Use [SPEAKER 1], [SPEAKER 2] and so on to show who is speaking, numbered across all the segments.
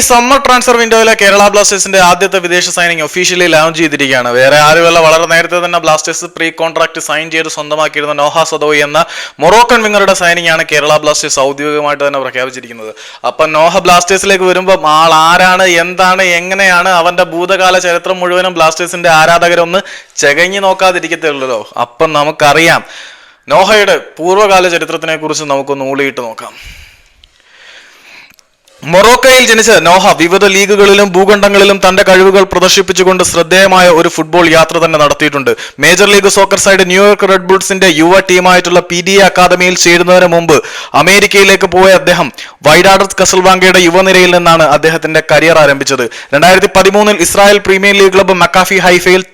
[SPEAKER 1] ഈ summer transfer വിൻഡോയിലെ Kerala ബ്ലാസ്റ്റേഴ്സിന്റെ ആദ്യത്തെ വിദേശ സൈനിങ് ഒഫീഷ്യലി ലോഞ്ച് ചെയ്തിരിക്കുകയാണ്. വേറെ ആരുമല്ല വളരെ നേരത്തെ തന്നെ ബ്ലാസ്റ്റേഴ്സ് പ്രീ കോൺട്രാക്ട് സൈൻ ചെയ്ത് സ്വന്തമാക്കിയിരുന്ന നോഹ സദോയി എന്ന മൊറോക്കൻ വിങ്ങറുടെ സൈനിങ് ആണ് കേരള ബ്ലാസ്റ്റേഴ്സ് ഔദ്യോഗികമായിട്ട് തന്നെ പ്രഖ്യാപിച്ചിരിക്കുന്നത്. അപ്പൊ നോഹ ബ്ലാസ്റ്റേഴ്സിലേക്ക് വരുമ്പോൾ ആൾ ആരാണ് എന്താണ് എങ്ങനെയാണ് അവന്റെ ഭൂതകാല ചരിത്രം മുഴുവനും ബ്ലാസ്റ്റേഴ്സിന്റെ ആരാധകരൊന്ന് ചെകഞ്ഞു നോക്കാതിരിക്കത്തേ ഉള്ളല്ലോ അപ്പം നമുക്കറിയാം നോഹയുടെ പൂർവകാല ചരിത്രത്തിനെ കുറിച്ച് നമുക്കൊന്ന് ഊളിയിട്ട് നോക്കാം. മൊറോക്കയിൽ ജനിച്ച നോഹ വിവിധ ലീഗുകളിലും ഭൂഖണ്ഡങ്ങളിലും തന്റെ കഴിവുകൾ പ്രദർശിപ്പിച്ചുകൊണ്ട് ശ്രദ്ധേയമായ ഒരു ഫുട്ബോൾ യാത്ര തന്നെ നടത്തിയിട്ടുണ്ട്. Major league soccer side New York red ബുൾസിന്റെ യുവ ടീമായിട്ടുള്ള പി ഡി അക്കാദമിയിൽ ചേരുന്നതിന് മുമ്പ് അമേരിക്കയിലേക്ക് പോയ അദ്ദേഹം വൈഡാഡർ കസൽവാങ്കയുടെ യുവനിരയിൽ നിന്നാണ് അദ്ദേഹത്തിന്റെ കരിയർ ആരംഭിച്ചത്. രണ്ടായിരത്തി പതിമൂന്നിൽ Israel premier league club Maccabi ഹൈഫയിൽ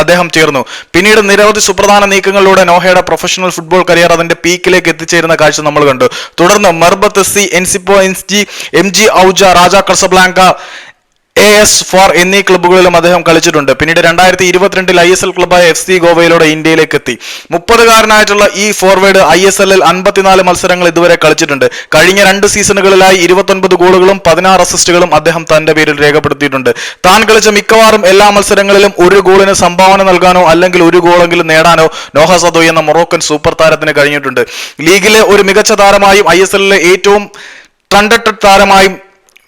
[SPEAKER 1] അദ്ദേഹം ചേർന്നു. പിന്നീട് നിരവധി സുപ്രധാന നീക്കങ്ങളിലൂടെ നോഹയുടെ പ്രൊഫഷണൽ ഫുട്ബോൾ കരിയർ അതിന്റെ പീക്കിലേക്ക് എത്തിച്ചേരുന്ന കാഴ്ച നമ്മൾ കണ്ടു. തുടർന്ന് മെർബത്ത് സി എൻസിപ്പോ എൻസ് G M G ഔജ Raja Casablanca A S FAR എന്നീ ക്ലബ്ബുകളിലും അദ്ദേഹം കളിച്ചിട്ടുണ്ട്. പിന്നീട് രണ്ടായിരത്തി ഇരുപത്തിരണ്ടിൽ ഐ എസ് എൽ ക്ലബ്ബായ എഫ് സി ഗോവയിലൂടെ ഇന്ത്യയിലേക്ക് എത്തി മുപ്പതുകാരനായിട്ടുള്ള ഈ ഫോർവേഡ് ഐ എസ് എല്ലിൽ അൻപത്തിനാല് മത്സരങ്ങൾ ഇതുവരെ കളിച്ചിട്ടുണ്ട്. കഴിഞ്ഞ രണ്ട് സീസണുകളിലായി ഇരുപത്തൊൻപത് ഗോളുകളും പതിനാറ് അസിസ്റ്റുകളും അദ്ദേഹം തന്റെ പേരിൽ രേഖപ്പെടുത്തിയിട്ടുണ്ട്. താൻ കളിച്ച മിക്കവാറും എല്ലാ മത്സരങ്ങളിലും ഒരു ഗോളിന് സംഭാവന നൽകാനോ അല്ലെങ്കിൽ ഒരു ഗോളെങ്കിലും നേടാനോ നോഹ സദോ എന്ന മൊറോക്കൻ സൂപ്പർ താരത്തിന് കഴിഞ്ഞിട്ടുണ്ട്. ലീഗിലെ ഒരു മികച്ച താരമായും ഐ എസ് എല്ലിലെ ഏറ്റവും ട്രണ്ടഡ് താരമായും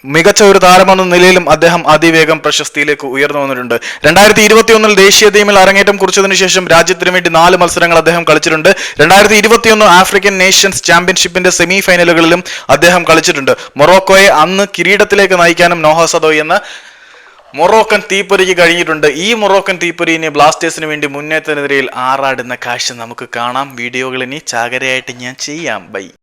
[SPEAKER 1] മികച്ച ഒരു താരമെന്ന നിലയിലും അദ്ദേഹം അതിവേഗം പ്രശസ്തിയിലേക്ക് ഉയർന്നു വന്നിട്ടുണ്ട്. രണ്ടായിരത്തി ഇരുപത്തിയൊന്നിൽ ദേശീയ ടീമിൽ അരങ്ങേറ്റം കുറിച്ചതിനു ശേഷം രാജ്യത്തിന് വേണ്ടി നാല് മത്സരങ്ങൾ അദ്ദേഹം കളിച്ചിട്ടുണ്ട്. രണ്ടായിരത്തി ഇരുപത്തിയൊന്ന് ആഫ്രിക്കൻ നേഷൻസ് ചാമ്പ്യൻഷിപ്പിന്റെ സെമി ഫൈനലുകളിലും അദ്ദേഹം കളിച്ചിട്ടുണ്ട്. മൊറോക്കോയെ അന്ന് കിരീടത്തിലേക്ക് നയിക്കാനും നോഹ സദോ എന്ന മൊറോക്കൻ തീപ്പൊരിക്ക് കഴിഞ്ഞിട്ടുണ്ട്. ഈ മൊറോക്കൻ തീപ്പൊരിനെ ബ്ലാസ്റ്റേഴ്സിന് വേണ്ടി മുന്നേറ്റത്തിനെതിരെയിൽ ആറാടുന്ന കാഴ്ച നമുക്ക് കാണാം. വീഡിയോകൾ ഇനി ചാകരയായിട്ട് ഞാൻ ചെയ്യാം. ബൈ.